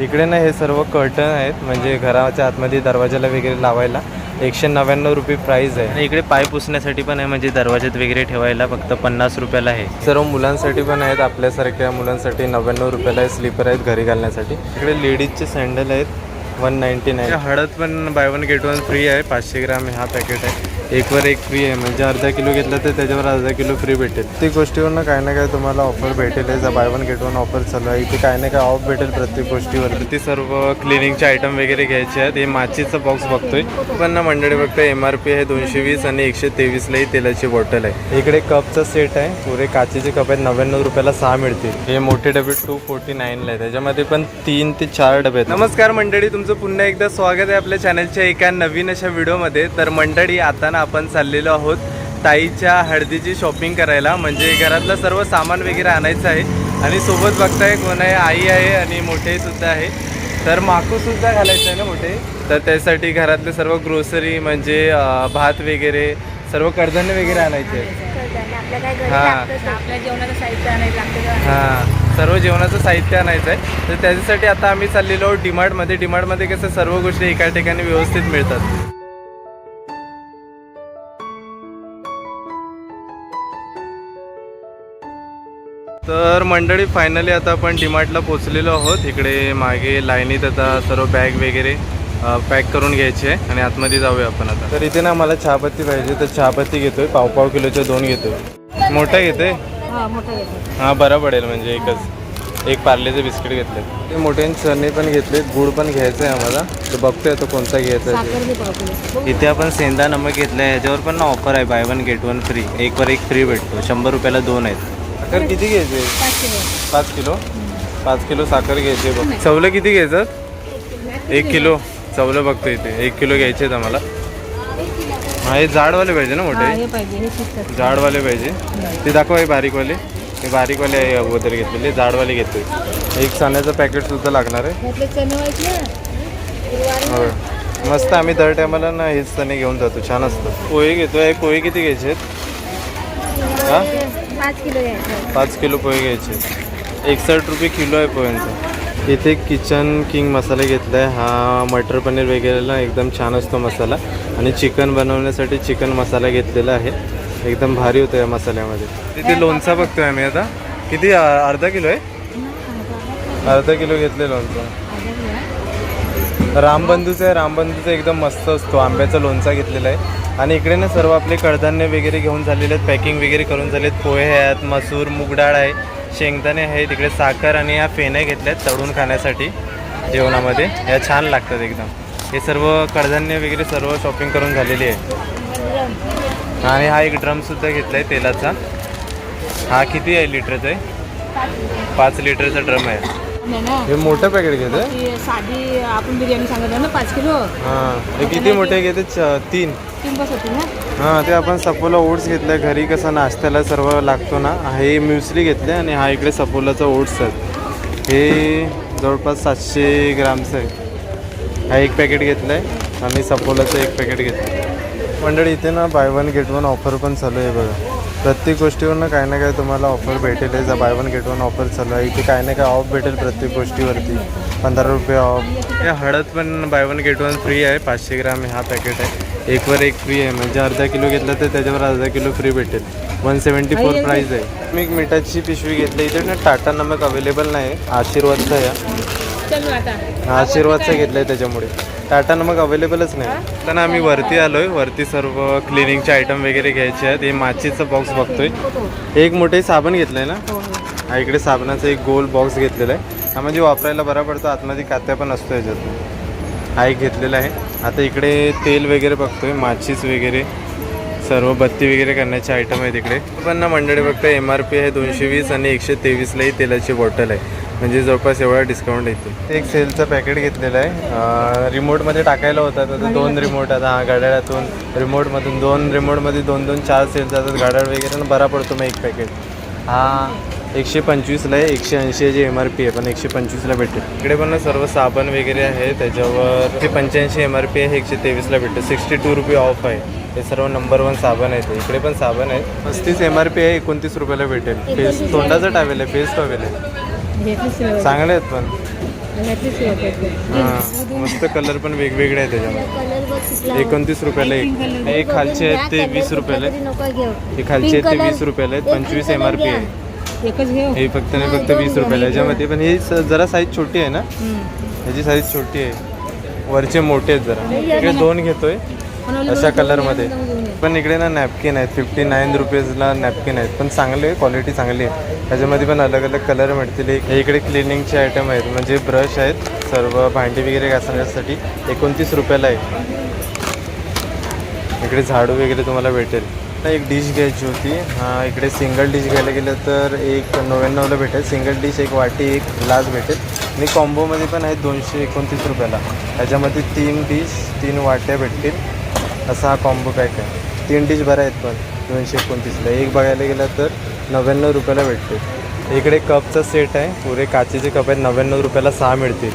इकडे ना हे सर्व कर्टन आहेत म्हणजे घराच्या आतमध्ये दरवाजाला वगैरे लावायला. एकशे नव्याण्णव रुपये प्राईस आहे. आणि इकडे पाय पुसण्यासाठी पण आहे म्हणजे दरवाज्यात वगैरे ठेवायला फक्त पन्नास रुपयाला आहे. सर्व मुलांसाठी पण आहेत आपल्यासारख्या मुलांसाठी नव्याण्णव रुपयाला आहे स्लीपर आहेत घरी घालण्यासाठी. इकडे लेडीजचे सँडल आहेत वन नाईन्टी नाईन हळद पण buy one get one free आहे पाचशे ग्राम हा पॅकेट आहे. एकवर एक फ्री आहे. म्हणजे अर्धा किलो घेतलं तर त्याच्यावर अर्धा किलो फ्री भेटेल. ती गोष्टीवरनं काय ना काय तुम्हाला ऑफर भेटेल आहे. Buy one get one offer चालू आहे इथे काय ना काय ऑफ भेटेल प्रत्येक गोष्टीवर ते सर्व क्लिनिंगचे आयटम वगैरे घ्यायचे आहेत. हे माचीचं बॉक्स बघतोय. पण ना मंडळी बघतोय एम आर पी आहे दोनशे वीस आणि एकशे तेवीसला ही तेलाची बॉटल आहे. इकडे कपचा सेट आहे. पुरे काचेचे कप आहेत. नव्याण्णव रुपयाला सहा मिळतील. हे मोठे डबे टू फोर्टी नाईनला आहे त्याच्यामध्ये पण तीन ते चार डबे आहेत. नमस्कार मंडळी तुमचं पुन्हा एकदा स्वागत आहे आपल्या चॅनलच्या एका नवीन अशा व्हिडिओमध्ये तर मंडळी आता ना आपण चाललेलो आहोत ताईच्या हळदीची शॉपिंग करायला. म्हणजे घरातलं सर्व सामान वगैरे आणायचं आहे. आणि सोबत बघताय कोण आहे? आई आहे आणि मोठे सुद्धा आहे. तर माकू सुद्धा घालायचं आहे ना मोठे? तर त्यासाठी घरातले सर्व ग्रोसरी म्हणजे भात वगैरे सर्व कडधान्य वगैरे आणायचे आहे हा. हां. सर्व जेवणाचं साहित्य आणायचं आहे. तर त्याच्यासाठी आता आम्ही चाललेलो आहोत डीमार्टमध्ये. डीमार्टमध्ये कसं सर्व गोष्टी एका ठिकाणी व्यवस्थित मिळतात. तर मंडळी फायनली आता आपण डीमार्टला पोचलेलो आहोत. इकडे मागे लाईनीत आता सर्व बॅग वगैरे पॅक करून घ्यायचे आहे आणि आतमध्ये जाऊया आपण आता. तर इथे ना मला चहापत्ती पाहिजे. तर चहापत्ती घेतोय पाव पाव किलोच्या दोन घेतोय. मोठ्या घेतोय? हा मोठं घेतो हां बरं पडेल म्हणजे एकच एक पार्लेचे बिस्किट घेतले. ते मोठे चणे पण घेतले गुळ पण घ्यायचं आहे आम्हाला. तर बघतोय आता कोणता घ्यायचा आहे साखर बी पाव किलो. ते. इथे आपण सेंदा नमक घेतलं आहे याच्यावर पण ना ऑफर आहे buy one get one free एकवर एक फ्री भेटतो. शंभर रुपयाला दोन आहेत. साखर किती घ्यायचे? पाच किलो. पाच किलो? साखर घ्यायची आहे बघ. चवलं किती घ्यायचं? एक किलो. चवलं बघतो इथे. एक किलो घ्यायचे आहेत आम्हाला. हा हे जाडवाले पाहिजे ना मोठे? जाडवाले पाहिजे. ते दाखवा हे बारीकवाले. हे बारीकवाले आहे अगोदर घेतलेले. जाडवाले घेतोय एक चण्याचं पॅकेट सुद्धा लागणार आहे. मस्त आम्ही दर टायमाला ना हेच चणे घेऊन जातो. छान असतं. पोहे घेतोय. पोहे किती घ्यायचे आहेत? हा? पाच किलो घ्यायचं पाच किलो पोहे घ्यायचे. एकसष्ट रुपये किलो आहे पोह्यांचा. इथे किचन किंग मसाला घेतला आहे हा मटर पनीर वगैरेला एकदम छान असतो मसाला. आणि चिकन बनवण्यासाठी चिकन मसाला घेतलेला आहे. एकदम भारी होतं या मसाल्यामध्ये. तिथे लोणचा बघतोय आम्ही आता. किती अर्धा किलो आहे? अर्धा किलो घेतले लोणचं. रामबंधूचं आहे. रामबंधूचा एकदम मस्त असतो. आंब्याचा लोणचा घेतलेला आहे. आणि इकडे ना सर्व आपले कडधान्य वगैरे घेऊन झालेले आहेत. पॅकिंग वगैरे करून झाले आहेत पोहे आहेत मसूर मूग डाळ आहे शेंगदाणे आहे तिकडे साखर आणि या फेण्या घेतल्या आहेत तळून खाण्यासाठी जेवणामध्ये. या छान लागतात एकदम. हे सर्व कडधान्य वगैरे सर्व शॉपिंग करून झालेली आहे. आणि हा एक ड्रमसुद्धा घेतला आहे तेलाचा. हा किती आहे लिटरचा आहे? पाच लिटरचा ड्रम आहे. हे मोठं पॅकेट घेतं? साधी आपण बिर्याणी सांगितलं ना पाच किलो. हां. हे किती मोठे घेते? तीन. तीन बस होती ना? हां ते आपण सपोला ओट्स घेतलाय घरी कसं नाश्त्याला सर्व लागतो ना हे म्युसली घेतले आणि हा इकडे सपोलाचा ओट्स आहे. हे जवळपास सातशे ग्रामचं आहे. हा एक पॅकेट घेतलं आहे आणि सपोलाचं एक पॅकेट घेतलं मंडळी इथे ना buy one get one offer पण चालू आहे बघा. प्रत्येक गोष्टीवरनं काही ना काही तुम्हाला ऑफर भेटेल आहे buy one get one offer चालू आहे. इथे काही ना काही ऑफ भेटेल प्रत्येक गोष्टीवरती. पंधरा रुपये ऑफ हे हळद पण buy one get one free आहे. पाचशे ग्राम हा पॅकेट आहे. एकवर एक फ्री आहे. म्हणजे अर्धा किलो घेतलं तर त्याच्यावर अर्धा किलो फ्री भेटेल. वन सेवन्टी फोर प्राईज आहे. मी एक मिठाची पिशवी घेतली. इथे ना टाटा नमक अवेलेबल नाही आशीर्वादचा आहे. चल आता. हा, आशीर्वादचं घेतलं आहे त्याच्यामुळे. टाटा नमक अवेलेबलच नाही. तर आम्ही वरती आलोय. वरती सर्व क्लिनिंगचे आयटम वगैरे घ्यायचे आहेत. हे माचीचं बॉक्स बघतोय. एक मोठे साबण घेतलंय ना? हा इकडे साबणाचा एक गोल बॉक्स घेतलेला आहे. हा म्हणजे वापरायला बरा पडतो. आतमध्ये कात्या पण असतो याच्यात हा एक घेतलेला आहे. आता इकडे तेल वगैरे बघतोय. माचीस वगैरे. सर्व बत्ती वगैरे करण्याचे आयटम आहेत इकडे. पण ना मंडळी बघता एम आर पी आहे दोनशे वीस आणि एकशे तेवीसलाही तेलाची बॉटल आहे. म्हणजे जवळपास एवढा डिस्काउंट येते एक सेलचं पॅकेट घेतलेलं आहे. रिमोटमध्ये टाकायला होता तर दोन रिमोट आता हा गाड्यातून रिमोटमधून दोन रिमोटमध्ये दोन दोन चार सेल जातात गाड्या वगैरे ना बरा पडतो मग एक पॅकेट हा एकशे पंचवीसला आहे एकशे ऐंशी जी एम आर पी आहे पण एकशे पंचवीसला भेटेल. इकडे पण ना सर्व साबण वगैरे आहे त्याच्यावर एकशे पंच्याऐंशी एम आर पी आहे एकशे तेवीसला भेटेल. सिक्स्टी टू रुपये ऑफ आहे. हे सर्व नंबर वन साबण आहे ते. इकडे पण साबण आहे. पस्तीस एम आर पी आहे एकोणतीस रुपयाला भेटेल. पेस्ट तोंडाचा टावेल आहे पेस्ट हवेल आहे चांगले आहेत पण. हा मस्त कलर पण वेगवेगळे आहेत त्याच्यामध्ये. एकोणतीस रुपयाला एक. हे खालचे आहेत ते वीस रुपयाला हे खालचे आहेत ते. वीस रुपयाला आहेत. एक पंचवीस एम आर पी. आहे. हे फक्त नाही फक्त वीस रुपयाला एक याच्यामध्ये पण ही स- जरा साईज छोटी आहे ना. ह्याची साईज छोटी आहे. वरचे मोठे आहेत जरा. इकडे दोन घेतोय. अशा कलरमध्ये. पण इकडे ना नॅपकिन आहेत. फिफ्टी नाईन रुपीजला नॅपकिन आहेत. पण चांगले आहे क्वालिटी चांगली आहे त्याच्यामध्ये पण अलग अलग कलर मिळतील एक- हे इकडे क्लिनिंगचे आयटम आहेत. म्हणजे ब्रश आहेत. सर्व भांडी वगैरे घासण्यासाठी एकोणतीस रुपयाला आहे. इकडे झाडू वगैरे तुम्हाला भेटेल. एक डिश घ्यायची होती. हां इकडे सिंगल डिश घ्यायला गेलं तर एक नव्याण्णवला भेटेल. सिंगल डिश एक वाटी एक ग्लास भेटेल. आणि कॉम्बोमध्ये पण आहेत दोनशे एकोणतीस रुपयाला. त्याच्यामध्ये तीन डिश तीन वाट्या भेटतील. असा हा कॉम्बो पॅक आहे. तीन डिश बऱ्या आहेत पण दोनशे एकोणतीसला. एक बघायला गेलं तर नव्याण्णव रुपयाला भेटते. इकडे कपचा सेट आहे. पुरे काचेचे कप आहेत. नव्याण्णव रुपयाला सहा मिळतील.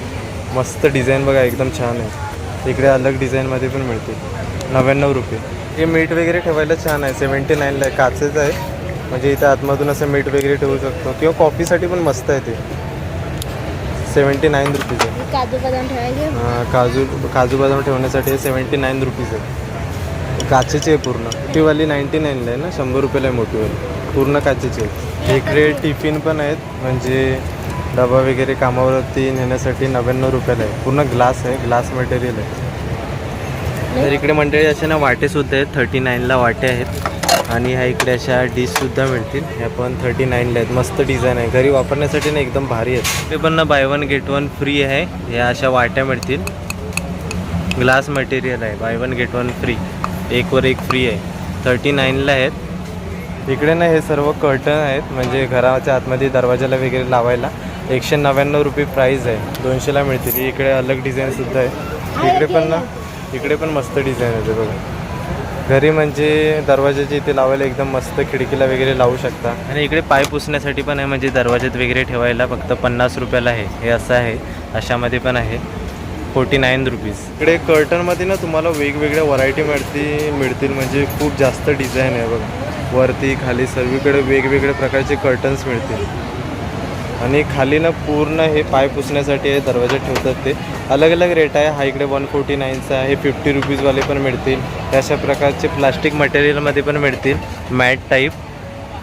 मस्त डिझाईन बघा एकदम छान आहे. इकडे अलग डिझाईनमध्ये पण मिळतील. नव्याण्णव रुपये. हे मीठ वगैरे ठेवायला छान आहे. सेवन्टी नाईनला आहे काचेचं आहे. म्हणजे इथं आतमधून असं मीठ वगैरे ठेवू शकतो. किंवा कॉफीसाठी पण मस्त आहे ते. सेवन्टी नाईन रुपीज आहे काजू बदाम ठेवायचे? काजू काजू बदाम ठेवण्यासाठी सेवन्टी नाईन रुपीज आहे काचेची आहे पूर्ण. वाली नाईन्टी नाईनला आहे ना शंभर रुपयाला आहे मोठीवाली पूर्ण काचेची आहे. इकडे टिफिन पण आहेत म्हणजे डबा वगैरे कामावरती नेण्यासाठी नव्याण्णव रुपयाला आहे. पूर्ण ग्लास आहे ग्लास मटेरियल आहे. तर इकडे मंडळी अशा ना वाटेसुद्धा आहेत थर्टी नाईनला वाटे आहेत. आणि ह्या इकडे अशा डिशसुद्धा मिळतील. ह्या पण थर्टी नाईनला आहेत. मस्त डिझाईन आहे. घरी वापरण्यासाठी ना एकदम भारी आहेत. ते पण ना buy one get one free आहे. ह्या अशा वाट्या मिळतील. ग्लास मटेरियल आहे. Buy one get one free एकवर एक फ्री आहे. थर्टी नाईनला आहेत. इकडे ना हे सर्व कर्टन आहेत म्हणजे घराच्या आतमध्ये दरवाजाला वगैरे लावायला. एकशे नव्याण्णव रुपये प्राईज आहे. दोनशेला मिळतील. इकडे अलग डिझाईनसुद्धा आहे. इकडे पण ना इकडे पण मस्त डिझाईन आहे बघा. घरी म्हणजे दरवाजाच्या इथे लावायला एकदम मस्त खिडकीला वगैरे लावू शकता. आणि इकडे पाय पुसण्यासाठी पण आहे म्हणजे दरवाज्यात वगैरे ठेवायला फक्त पन्नास रुपयाला आहे. हे असं आहे. अशामध्ये पण आहे. फोर्टी नाईन रुपीज इकडे कर्टनमध्ये ना तुम्हाला वेगवेगळ्या व्हरायटी मिळती मिळतील. म्हणजे खूप जास्त डिझाईन आहे बघा. वरती खाली सर्वीकडे वेगवेगळ्या प्रकारचे कर्टन्स मिळतील. आणि खाली ना पूर्ण हे पाय पुसण्यासाठी हे दरवाजे ठेवतात ते. अलग अलग रेट आहे. हा इकडे वन फोर्टी नाईनचा आहे. फिफ्टी रुपीजवाले पण मिळतील. अशा प्रकारचे प्लास्टिक मटेरियलमध्ये पण मिळतील. मॅट टाईप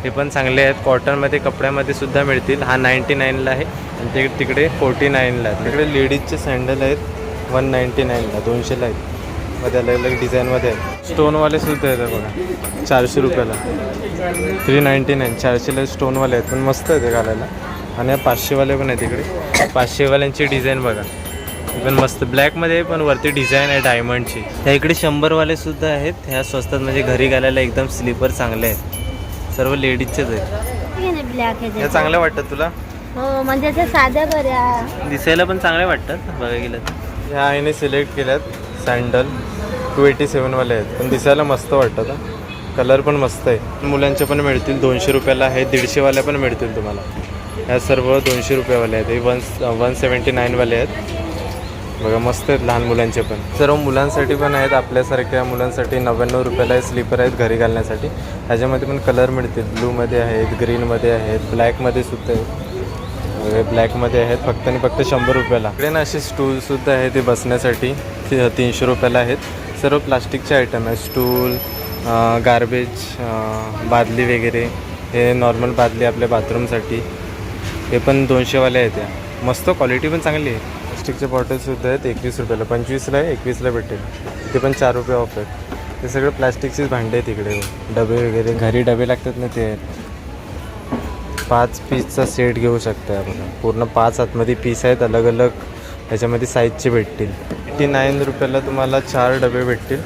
हे पण चांगले आहेत. कॉटनमध्ये कपड्यामध्ये सुद्धा मिळतील. हा नाईन्टी नाईनला आहे. आणि ते तिकडे फोर्टी नाईनला आहे. तिकडे लेडीजचे सँडल आहेत. वन नाईन्टी नाईनला दोनशेला आहेत मध्ये अलग अलग डिझाईनमध्ये आहेत स्टोनवाले सुद्धा आहेत बघा. चारशे रुपयाला. थ्री नाईन्टी नाईन चारशेला स्टोनवाले आहेत. पण मस्त आहे ते घालायला. आणि पाचशेवाले पण आहेत इकडे. पाचशेवाल्यांची डिझाईन बघा. ही पण मस्त. ब्लॅकमध्ये आहे, पण वरती डिझाईन आहे डायमंडची त्या इकडे शंभरवाले सुद्धा आहेत. ह्या स्वस्तात म्हणजे घरी घालायला एकदम स्लीपर चांगले आहेत. सर्व लेडीजचेच आहेत. ब्लॅक ह्या चांगल्या वाटतात तुला? हो म्हणजे बऱ्या दिसायला पण चांगल्या वाटतात. बघा गेलं तर. ह्या आईने सिलेक्ट केल्यात सँडल टू एटी सेवनवाले आहेत. पण दिसायला मस्त वाटतात कलर पण मस्त आहे. मुलांचे पण मिळतील. दोनशे रुपयाला आहेत दीडशेवाल्या पण मिळतील तुम्हाला. ह्या सर्व दोनशे रुपयावाले आहेत. हे वन वन सेवन्टी नाईनवाले आहेत. बघा मस्त आहेत लहान मुलांचे पण. सर्व मुलांसाठी पण आहेत. आपल्यासारख्या मुलांसाठी नव्याण्णव रुपयाला स्लीपर आहेत घरी घालण्यासाठी. ह्याच्यामध्ये पण कलर मिळतील. ब्लूमध्ये आहेत ग्रीनमध्ये आहेत ब्लॅकमध्ये सुद्धा आहेत. ब्लॅकमध्ये आहेत फक्त आणि फक्त शंभर रुपयाला. इकडे ना असे स्टूलसुद्धा आहे ते बसण्यासाठी. ती- तीनशे रुपयाला आहेत. सर्व प्लास्टिकचे आयटम आहेत. स्टूल गार्बेज बादली वगैरे. हे नॉर्मल बादली आपल्या बाथरूमसाठी हे पण दोनशेवाले आहेत या. मस्त क्वालिटी पण चांगली आहे. प्लास्टिकचे बॉटल्ससुद्धा आहेत एकवीस रुपयाला. पंचवीसला आहे एकवीसला भेटेल. ते पण चार रुपये ऑफ आहेत. ते सगळं प्लास्टिकचेच भांडे आहेत इकडे. डबे वगैरे. घरी डबे लागतात ना ते. आहेत पाच पीसचा सेट घेऊ शकता आपण. पूर्ण पाच आतमध्ये पीस आहेत अलग अलग त्याच्यामध्ये साईजचे भेटतील. एटी नाईन रुपयाला तुम्हाला चार डबे भेटतील.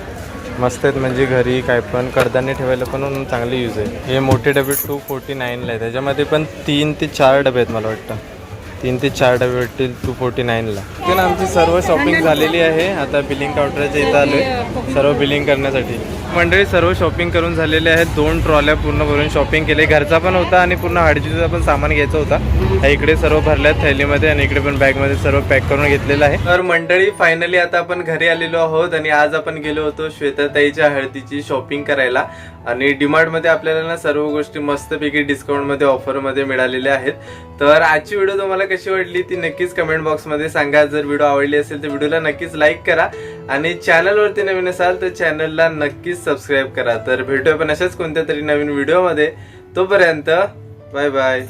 मस्त आहेत म्हणजे घरी काय पण कडधान्य ठेवायला पण चांगले यूज आहे हे मोठे डबे टू फोर्टी नाईनला आहे त्याच्यामध्ये पण तीन ते चार डबे आहेत मला वाटतं. तीन ते चार डबे भेटतील टू फोर्टी नाईनला ते ना आमची सर्व शॉपिंग झालेली आहे. आता बिलिंग काउंटरच्या इथं आलो आहे सर्व बिलिंग करण्यासाठी. मंडळी सर्व शॉपिंग करून झालेले आहेत. दोन ट्रॉल्या पूर्ण भरून शॉपिंग केले. घरचा पण होता आणि पूर्ण हळदीचा पण सामान घ्यायचं होता. इकडे सर्व भरल्यात थैलीमध्ये आणि इकडे पण बॅगमध्ये सर्व पॅक करून घेतलेलं आहे. तर मंडळी फायनली आता आपण घरी आलेलो आहोत आणि आज आपण गेलो होतो श्वेताताईच्या हळदीची शॉपिंग करायला. आणि डिमार्टमध्ये आपल्याला ना सर्व गोष्टी मस्तपैकी डिस्काउंटमध्ये ऑफरमध्ये मिळालेल्या आहेत. तर आजची व्हिडिओ तुम्हाला कशी वाटली ती नक्कीच कमेंट बॉक्समध्ये सांगा. जर व्हिडिओ आवडली असेल तर व्हिडिओला नक्कीच लाईक करा. आणि चॅनलवरती नवीन असाल तर चॅनलला नक्कीच सबस्क्राईब करा. तर भेटूया पण अशाच कोणत्या तरी नवीन व्हिडिओमध्ये तोपर्यंत बाय बाय